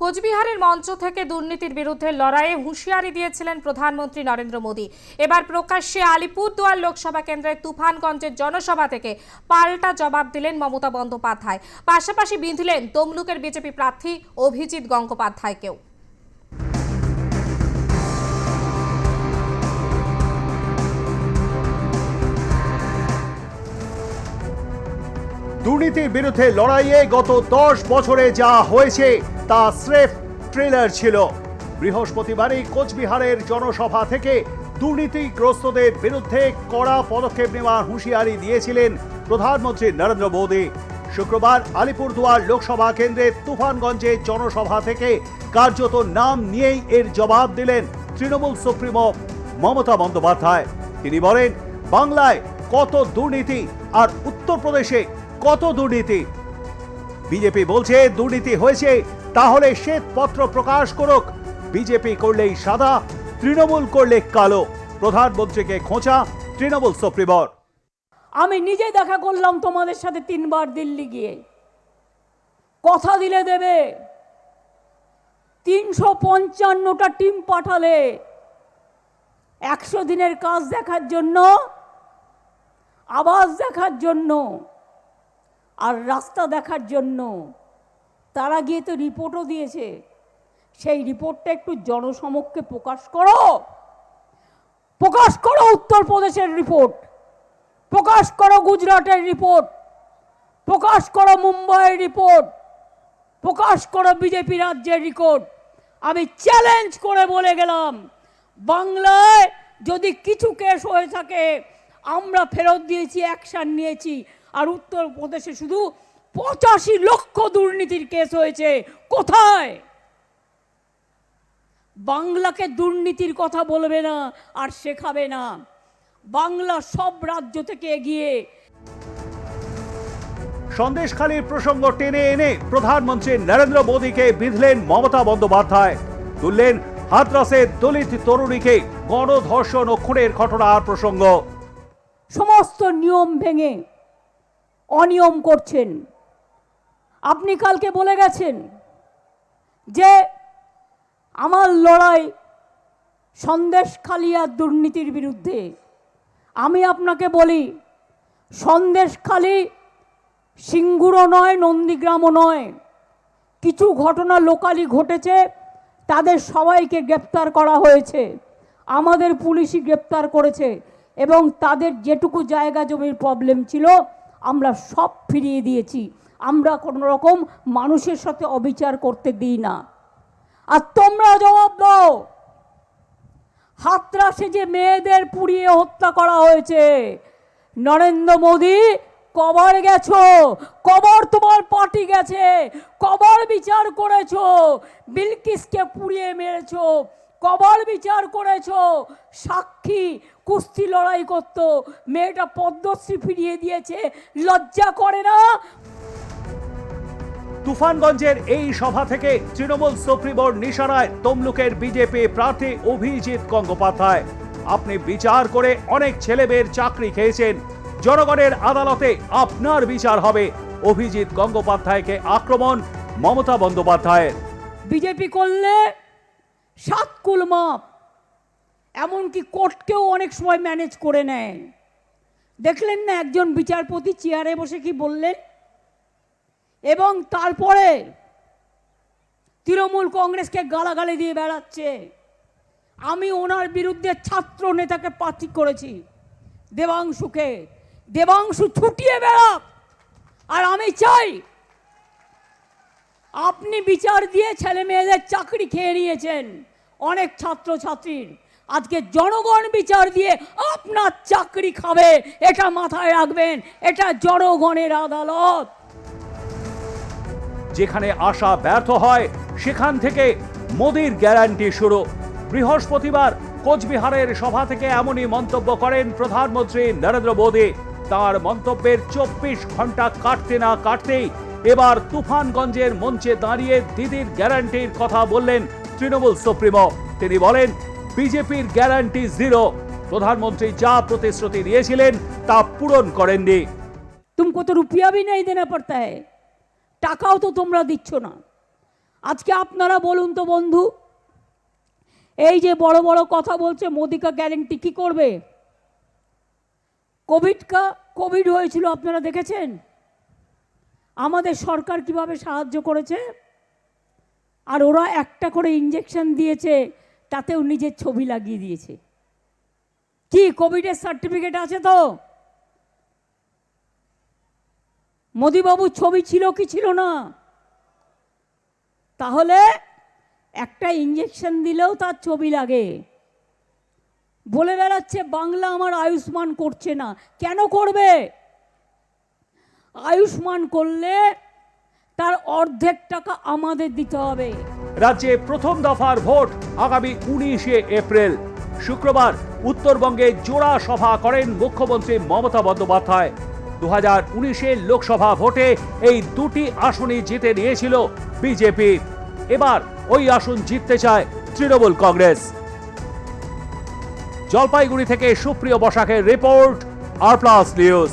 কোচবিহারের মঞ্চ থেকে দুর্নীতির বিরুদ্ধে লড়াইয়ে হুঁশিয়ারি দিয়েছিলেন প্রধানমন্ত্রী নরেন্দ্র মোদী। এবার প্রকাশ্যে আলিপুরদুয়ার লোকসভা কেন্দ্রের তুফানগঞ্জের জনসভা থেকে পাল্টা জবাব দিলেন মমতা বন্দ্যোপাধ্যায়। পাশাপাশি বিঁধলেন তমলুকের বিজেপি প্রার্থী অভিজিৎ গঙ্গোপাধ্যায়কেও। দুর্নীতির বিরুদ্ধে লড়াইয়ে গত দশ বছরে যা হয়েছে তা স্রেফ ট্রেলার ছিল। বৃহস্পতিবারই কোচবিহারের জনসভা থেকে দুর্নীতিগ্রস্তদের বিরুদ্ধে কড়া পদক্ষেপ নেওয়ার হুঁশিয়ারি দিয়েছিলেন প্রধানমন্ত্রী নরেন্দ্র মোদী। শুক্রবার আলিপুরদুয়ার লোকসভা কেন্দ্রে তুফানগঞ্জে জনসভা থেকে কার্যত নাম নিয়েই এর জবাব দিলেন তৃণমূল সুপ্রিমো মমতা বন্দ্যোপাধ্যায়। তিনি বলেন, বাংলায় কত দুর্নীতি আর উত্তরপ্রদেশে কত দুর্নীতি? বিজেপি বলছে দুর্নীতি হয়েছে, তাহলে শ্বেতপত্র প্রকাশ করুক। বিজেপি করলেই সাদা, তৃণমূল করলে কালো। প্রধানমন্ত্রীকে খোঁচা, তৃণমূল সুপ্রিমোর। আমি নিজে দেখা করলাম তোমাদের সাথে তিনবার দিল্লি গিয়ে। কথা দিলে দেবে। তিনশো পঞ্চান্নটা টিম পাঠালে। একশো দিনের কাজ দেখার জন্য আবাস দেখার জন্য। আর রাস্তা দেখার জন্য তারা গিয়ে তো রিপোর্টও দিয়েছে। সেই রিপোর্টটা একটু জনসমক্ষে প্রকাশ করো। প্রকাশ করো উত্তরপ্রদেশের রিপোর্ট। প্রকাশ করো গুজরাটের রিপোর্ট। প্রকাশ করো মুম্বাইয়ের রিপোর্ট। প্রকাশ করো বিজেপি রাজ্যের রিপোর্ট আমি চ্যালেঞ্জ করে বলে গেলাম, বাংলায় যদি কিছু কেস হয়ে থাকে, আমরা ফেরত দিয়েছি, অ্যাকশান নিয়েছি আর উত্তরপ্রদেশে শুধু পঁচাশি লক্ষ দুর্নীতির কেস হয়েছে। কোথায়? বাংলাকে দুর্নীতির কথা বলবে না আর শেখাবে না। বাংলা সব রাজ্য থেকে এগিয়ে। সন্দেশখালীর প্রসঙ্গ টেনে এনে প্রধানমন্ত্রী নরেন্দ্র মোদীকে বিঁধলেন মমতা বন্দ্যোপাধ্যায়। তুললেন হাতরাসের দলিত তরুণীকে গণধর্ষণ ও খুনের ঘটনার প্রসঙ্গ। সমস্ত নিয়ম ভেঙে অনিয়ম করছেন। আপনি কালকে বলে গেছেন যে আমার লড়াই সন্দেশখালী আর দুর্নীতির বিরুদ্ধে। আমি আপনাকে বলি, সন্দেশখালী সিঙ্গুরও নয়, নন্দীগ্রামও নয়। কিছু ঘটনা লোকালি ঘটেছে, তাদের সবাইকে গ্রেপ্তার করা হয়েছে। আমাদের পুলিশই গ্রেপ্তার করেছে এবং তাদের যেটুকু জায়গা জমির প্রবলেম ছিল আমরা সব ফিরিয়ে দিয়েছি। আমরা কোনো রকম মানুষের সাথে অবিচার করতে দিই না। আর তোমরা জবাব দাও। হাতরাসে যে মেয়েদের পুড়িয়ে হত্যা করা হয়েছে, নরেন্দ্র মোদী কবর গেছো? কবর তোমার পার্টি গেছে? কবর বিচার করেছ? বিলকিসকে পুড়িয়ে মেরেছো? কবর বিচার করেছ। সাক্ষী কুস্তি লড়াই করতো। মেয়েটা পদ্মশ্রী ফিরিয়ে দিয়েছে। লজ্জা করে না? তুফানগঞ্জের এই সভা থেকে তৃণমূল সুপ্রিমোর নিশানায় তমলুকের বিজেপি প্রার্থী অভিজিৎ গঙ্গোপাধ্যায়। আপনি বিচার করে অনেক ছেলেমেয়ের চাকরি খেয়েছেন। জনগণের আদালতে আপনার বিচার হবে। অভিজিৎ গঙ্গোপাধ্যায়কে আক্রমণ মমতা বন্দ্যোপাধ্যায়ের। বিজেপি করলে সাত কুল মাপ এমনকি কোর্টকেও অনেক সময় ম্যানেজ করে নেয়। দেখলেন না একজন বিচারপতি চেয়ারে বসে কি বললেন? এবং তারপরে তৃণমূল কংগ্রেসকে গালাগালি দিয়ে বেড়াচ্ছে। আমি ওনার বিরুদ্ধে ছাত্র নেতাকে প্রার্থী করেছি। দেবাংশুকে। দেবাংশু ছুটিয়ে বেড়াক। আর আমি চাই আপনি বিচার দিয়ে ছেলে মেয়েদের চাকরি খেয়ে নিয়েছেন। অনেক ছাত্র ছাত্রীর আজকে জনগণ বিচার দিয়ে আপনার চাকরি খাবে, এটা মাথায় রাখবেন, এটা জনগণের আদালত। যেখানে আশা ব্যর্থ হয়, সেখান থেকে মোদির গ্যারান্টি শুরু। বৃহস্পতিবার কোচবিহারের সভা থেকে এমনই মন্তব্য করেন প্রধানমন্ত্রী নরেন্দ্র মোদী। তার মন্তব্যের চব্বিশ ঘণ্টা কাটতে না কাটতেই এবার তুফানগঞ্জের মঞ্চে দাঁড়িয়ে দিদির গ্যারান্টির কথা বললেন তৃণমূল সুপ্রিমো। তিনি বলেন, বিজেপির গ্যারান্টি জিরো। প্রধানমন্ত্রী যা প্রতিশ্রুতি দিয়েছিলেন, তা পূরণ করেননি। তুমি তো রুপিয়া ভি নেই দেনা পড়তা হ্যায়। টাকাও তো তোমরা দিচ্ছ না। আজকে আপনারা বলুন তো বন্ধু, এই যে বড় বড় কথা বলছে মোদি কা গ্যারেন্টি কি করবে? কোভিড কা, কোভিড হয়েছিল, আপনারা দেখেছেন? আমাদের সরকার কীভাবে সাহায্য করেছে? আর ওরা একটা করে ইঞ্জেকশন দিয়েছে, তাতেও নিজের ছবি লাগিয়ে দিয়েছে। কি, কোভিডের সার্টিফিকেট আছে তো? মোদিবাবুর ছবি ছিল কি ছিল না? তাহলে একটা ইঞ্জেকশন দিলেও তার ছবি লাগে। বলে বেড়াচ্ছে, বাংলা আমার আয়ুষ্মান করছে না। কেন করবে? আয়ুষ্মান করলে তার অর্ধেক টাকা আমাদের দিতে হবে। রাজ্যে প্রথম দফার ভোট আগামী উনিশে এপ্রিল। শুক্রবার উত্তরবঙ্গে জোড়া সভা করেন মুখ্যমন্ত্রী মমতা বন্দ্যোপাধ্যায়। দু হাজার লোকসভা ভোটে এই দুটি আসনই জিতে নিয়েছিল বিজেপি। এবার ওই আসন জিততে চায় তৃণমূল কংগ্রেস। জলপাইগুড়ি থেকে সুপ্রিয় বসাকের রিপোর্ট, আর প্লাস নিউজ।